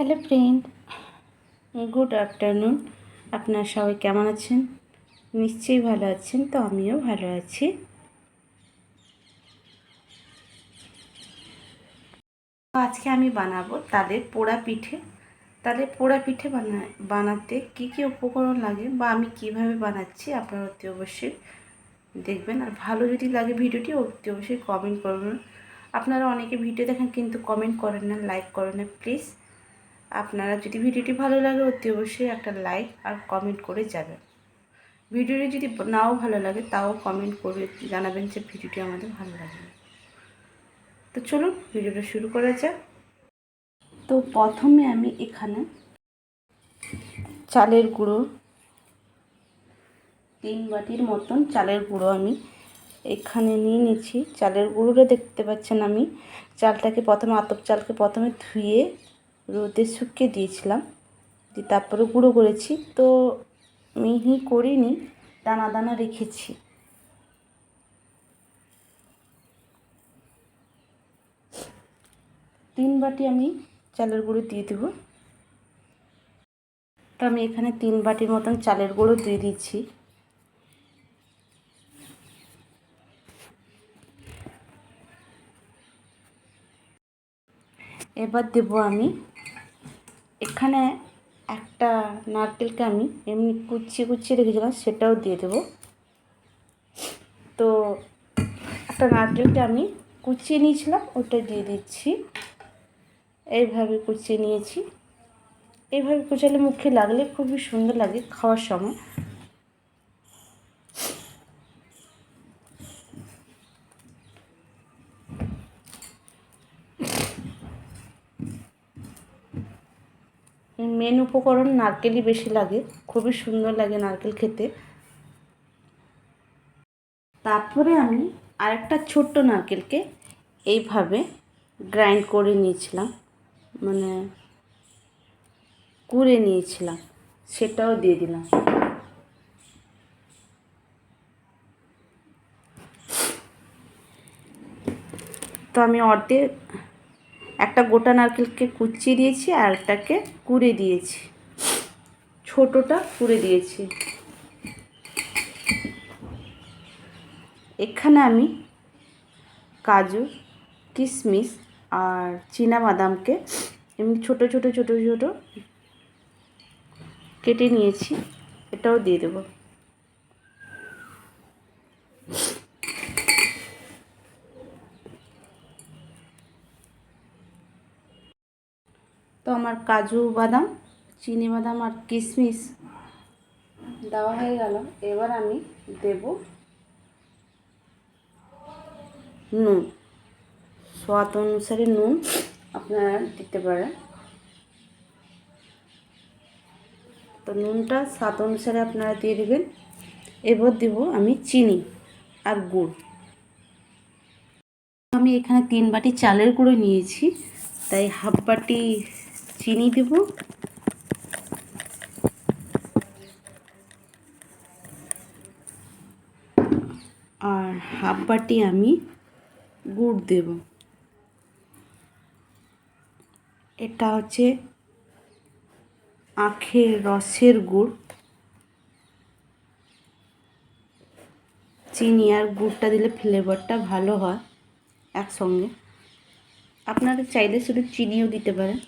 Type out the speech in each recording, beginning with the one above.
Hello friend, good afternoon. আপনারা সবাই কেমন আছেন? নিশ্চয়ই ভালো আছেন, তো আমিও ভালো আছি। আজকে আমি বানাবো তালের পোড়া পিঠে। তালের পোড়া পিঠে বানা, বানাতে কী কী উপকরণ লাগে বা আমি কীভাবে বানাচ্ছি আপনারা অতি অবশ্যই দেখবেন। আর ভালো যদি লাগে ভিডিওটি, অতি অবশ্যই কমেন্ট করবেন। আপনারা অনেকে ভিডিও দেখেন কিন্তু কমেন্ট করেন না লাইক করেন না প্লিজ আপনারা যদি ভিডিওটি ভালো লাগে, অতি অবশ্যই একটা লাইক আর কমেন্ট করে যাবেন। ভিডিওটি যদি নাও ভালো লাগে, তাও কমেন্ট করে জানাবেন যে ভিডিওটি আমাদের ভালো লাগে তো চলুন, ভিডিওটা শুরু করা যাক। তো প্রথমে আমি এখানে চালের গুঁড়ো, তিন বাটির মতন চালের গুঁড়ো আমি এখানে নিয়ে নিচ্ছি। চালের গুঁড়োটা দেখতে পাচ্ছেন আমি। চালটাকে প্রথমে, আতপ চালকে প্রথমে ধুয়ে রোদে শুকিয়ে দিয়েছিলাম, দিয়ে তারপরে গুঁড়ো করেছি। তো মিহি করিনি, দানা দানা রেখেছি। তিন বাটি আমি চালের গুঁড়ো দিয়ে দেবো। তো আমি এখানে তিন বাটির মতন চালের গুঁড়ো দিয়ে দিচ্ছি। এবার দেবো আমি এখানে একটা নারকেলকে আমি এমনি কুচিয়ে কুচিয়ে রেখেছিলাম, সেটাও দিয়ে দেবো। তো একটা নারকেলকে আমি কুচিয়ে নিয়েছিলাম, ওটা দিয়ে দিচ্ছি। এইভাবে কুচিয়ে নিয়েছি। এইভাবে কুচালে মুখে লাগলে খুবই সুন্দর লাগে খাওয়ার সময়। মেন উপকরণ নারকেলই বেশি লাগে। খুবই সুন্দর লাগে নারকেল খেতে। তারপরে আমি আরেকটা ছোট্ট নারকেলকে এইভাবে গ্রাইন্ড করে নিয়েছিলাম। মানে কুড়ে নিয়েছিলাম। সেটাও দিয়ে দিলাম। তো আমি অর্ধেক একটা গোটা নারকেলকে কুচিয়ে দিয়েছি আর একটাকে কুড়ে দিয়েছি। ছোটোটা কুড়ে দিয়েছি। এখানে আমি কাজু, কিশমিশ আর বাদামকে এমনি ছোটো ছোটো ছোটো ছোটো কেটে নিয়েছি। এটাও দিয়ে দেবো। তো আমার কাজু বাদাম, চিনি বাদাম আর কিশমিশ দেওয়া হয়ে গেল। এবার আমি দেব নুন। স্বাদ অনুসারে নুন আপনারা দিতে পারেন। তো নুনটা স্বাদ অনুসারে আপনারা দিয়ে দেবেন। এবার দেব আমি চিনি আর গুড়। আমি এখানে তিন বাটি চালের গুঁড়ো নিয়েছি, তাই হাফ বাটি চিনি দেব। আর হাফ বাটি আমি গুড় দেব। এটা হচ্ছে আখের রসের গুড়। চিনি আর গুড়টা দিলে ফ্লেভারটা ভালো হয় একসঙ্গে। আপনারা চাইলে শুধু চিনিও দিতে পারেন।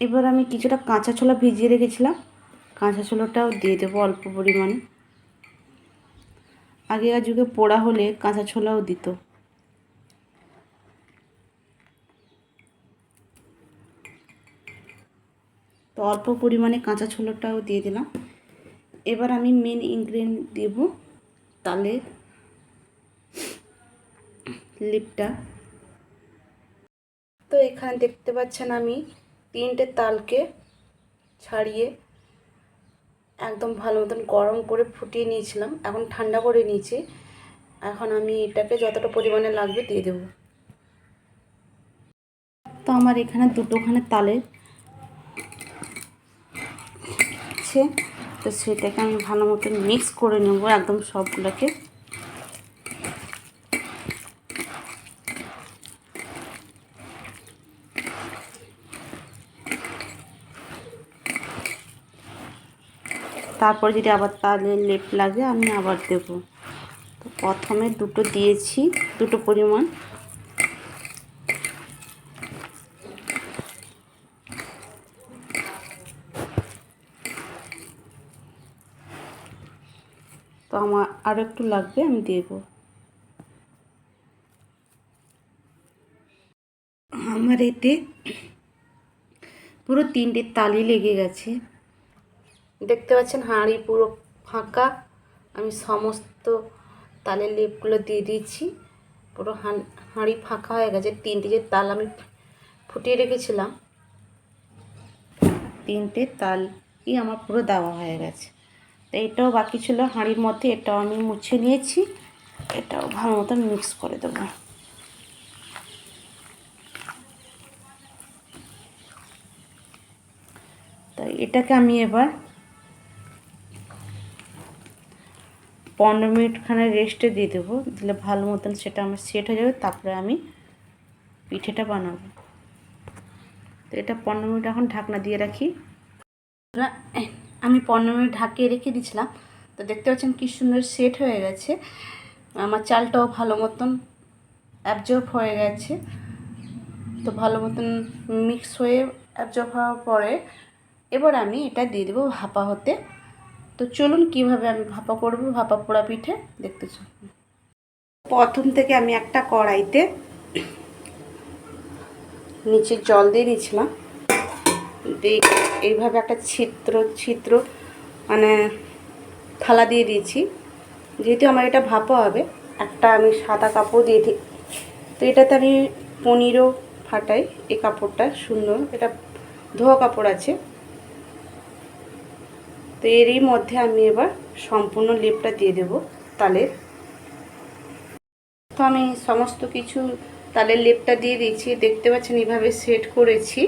এবার আমি কিছুটা কাঁচা ছোলা ভিজিয়ে রেখেছিলাম। কাঁচা ছোলাটাও দিয়ে দেবো অল্প পরিমাণে। আগেকার যুগে পোড়া হলে কাঁচা ছোলাও দিত। তো অল্প পরিমাণে কাঁচা ছোলাটাও দিয়ে দিলাম। এবার আমি মেন ইনগ্রিডিয়েন্ট দেব তালের লিপটা। তো এখানে দেখতে পাচ্ছেন আমি তিনটে তালকে ছাড়িয়ে একদম ভালো মতন গরম করে ফুটিয়ে নিয়েছিলাম। এখন ঠান্ডা করে নিয়েছি। এখন আমি এটাকে যতটা পরিমাণে লাগবে দিয়ে দেব। তো আমার এখানে দুটোখানে তালে তো সেটাকে আমি ভালো মতন মিক্স করে নেব একদম সবগুলোকে। তারপর যদি আবার তালের লেপ লাগে, আমি আবার দেব। তো প্রথমে দুটো দিয়েছি, দুটো পরিমাণ। তো আমার আরও একটু লাগবে, আমি দেব। আমার এতে পুরো তিনটে তালি লেগে গেছে। দেখতে পাচ্ছেন হাঁড়ি পুরো ফাঁকা। আমি সমস্ত তালের লেপগুলো দিয়ে দিয়েছি। পুরো হাঁড়ি ফাঁকা হয়ে গেছে। তিনটে যে তাল আমি ফুটিয়ে রেখেছিলাম, তিনটে তালই আমার পুরো দেওয়া হয়ে গেছে। তো এটাও বাকি ছিল হাঁড়ির মধ্যে। এটাও আমি মুছে নিয়েছি। এটাও ভালো মতন মিক্স করে দেবো। তাই এটাকে আমি এবার পনেরো মিনিটখানে রেস্টে দিয়ে দেবো। দিলে ভালো মতন সেটা আমার সেট হয়ে যাবে, তারপরে আমি পিঠেটা বানাবো। তো এটা পনেরো মিনিট এখন ঢাকনা দিয়ে রাখি। আমি পনেরো মিনিট ঢাকিয়ে রেখে দিয়েছিলাম। তো দেখতে পাচ্ছেন কি সুন্দর সেট হয়ে গেছে। আমার চালটাও ভালো মতন অ্যাবজর্ব হয়ে গেছে। তো ভালো মতন মিক্স হয়ে অ্যাবজর্ব হওয়ার পরে এবার আমি এটা দিয়ে দেবো ভাপা হতে। তো চলুন কীভাবে আমি ভাপা করব, ভাপা পোড়া পিঠে, দেখতে চলুন। প্রথম থেকে আমি একটা কড়াইতে নিচে জল দিয়ে দিয়েছিলাম দিয়ে এইভাবে একটা ছিদ্র ছিদ্র মানে থালা দিয়ে দিয়েছি। যেহেতু আমার এটা ভাপা হবে, একটা আমি সাদা কাপড় দিয়ে দিই তো এটাতে আমি পনিরও ফাটাই, এই কাপড়টা সুন্দর। এটা ধোয়া কাপড় আছে। তো এরই মধ্যে আমি এবার সম্পূর্ণ লেপটা দিয়ে দেব তালের। তো আমি সমস্ত কিছু তালের লেপটা দিয়ে দিয়েছি। দেখতে পাচ্ছেন এইভাবে সেট করেছি।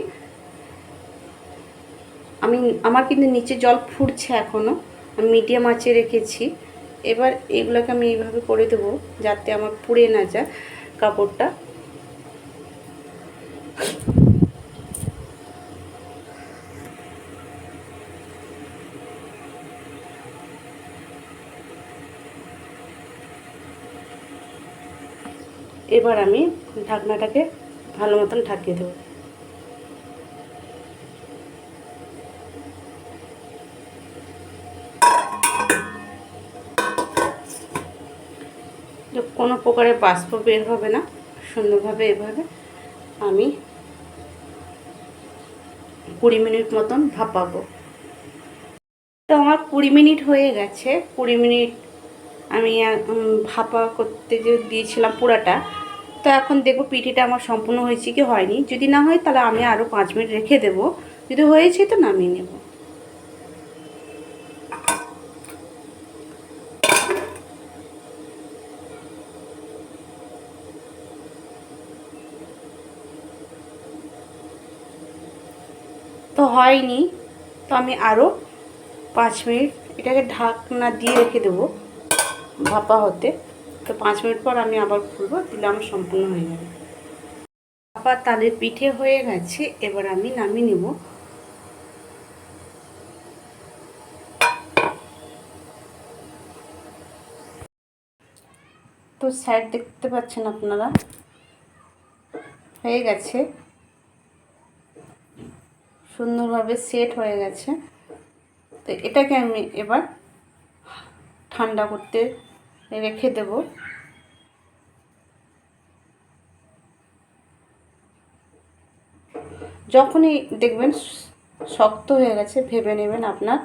আমি, আমার কিন্তু নিচে জল ফুটছে এখনও আমি মিডিয়াম আঁচে রেখেছি। এবার এগুলোকে আমি এইভাবে করে দেবো যাতে আমার পুড়ে না যায় কাপড়টা। এবার আমি ঢাকনাটাকে ভালো মতন ঢাকিয়ে দেবো। কোনো প্রকারের বাষ্প বের হবে না, সুন্দরভাবে এভাবে আমি কুড়ি মিনিট মতন ভাপাবো। তো আমার কুড়ি মিনিট হয়ে গেছে, কুড়ি মিনিট আমি ভাপা করতে যে দিয়েছিলাম পুরাটা, তো এখন দেখব পিঠিটা আমার সম্পূর্ণ হয়েছে কি হয়নি। যদি না হয় তাহলে আমি আরও পাঁচ মিনিট রেখে দেবো। যদি হয়েছে তো নামিয়ে নেব। তো হয়নি, তো আমি আরও পাঁচ মিনিট এটাকে ঢাকনা দিয়ে রেখে দেবো। ভাপা হতে। তো পাঁচ মিনিট পর আমি আবার খুলবো, দিলে আমার সম্পূর্ণ হয়ে যাবে। ভাপা তালের পিঠে হয়ে গেছে, এবার আমি নামিয়ে নেব। তো সাইড দেখতে পাচ্ছেন আপনারা? হয়ে গেছে। সুন্দরভাবে সেট হয়ে গেছে। তো এটাকে আমি এবার ঠান্ডা করতে রেখে দেব। যখনই দেখবেন শক্ত হয়ে গেছে, ভেবে নেবেন আপনার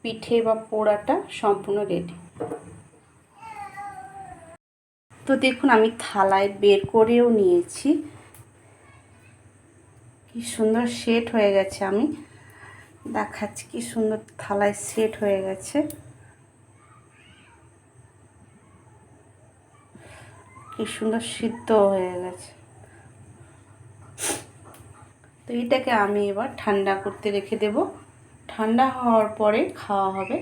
পিঠে বা পোড়াটা সম্পূর্ণ রেডি তো দেখুন, আমি থালায় বের করেও নিয়েছি। কি সুন্দর সেট হয়ে গেছে। আমি দেখাচ্ছি কি সুন্দর থালায় সেট হয়ে গেছে। কি সুন্দর সিদ্ধ হয়ে গেছে। তো এটাকে আমি এবার ঠান্ডা করতে রেখে দেব। ঠান্ডা হওয়ার পরে খাওয়া হবে।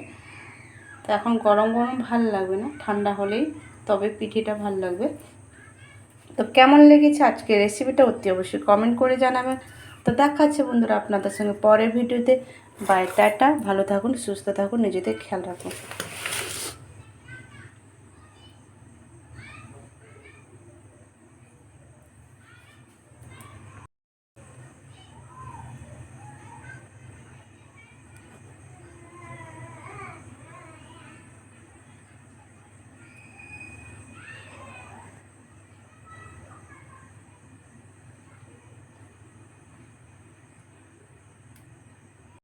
তো এখন গরম গরম ভালো লাগবে না, ঠান্ডা হলেই তবে পিঠেটা ভালো লাগবে। তো কেমন লেগেছে আজকে রেসিপিটা অতি অবশ্যই কমেন্ট করে জানাবেন। তো দেখাচ্ছে বন্ধুরা আপনাদের সঙ্গে পরের ভিডিওতে বাই টাটা। ভালো থাকুন, সুস্থ থাকুন, নিজেদের খেয়াল রাখুন।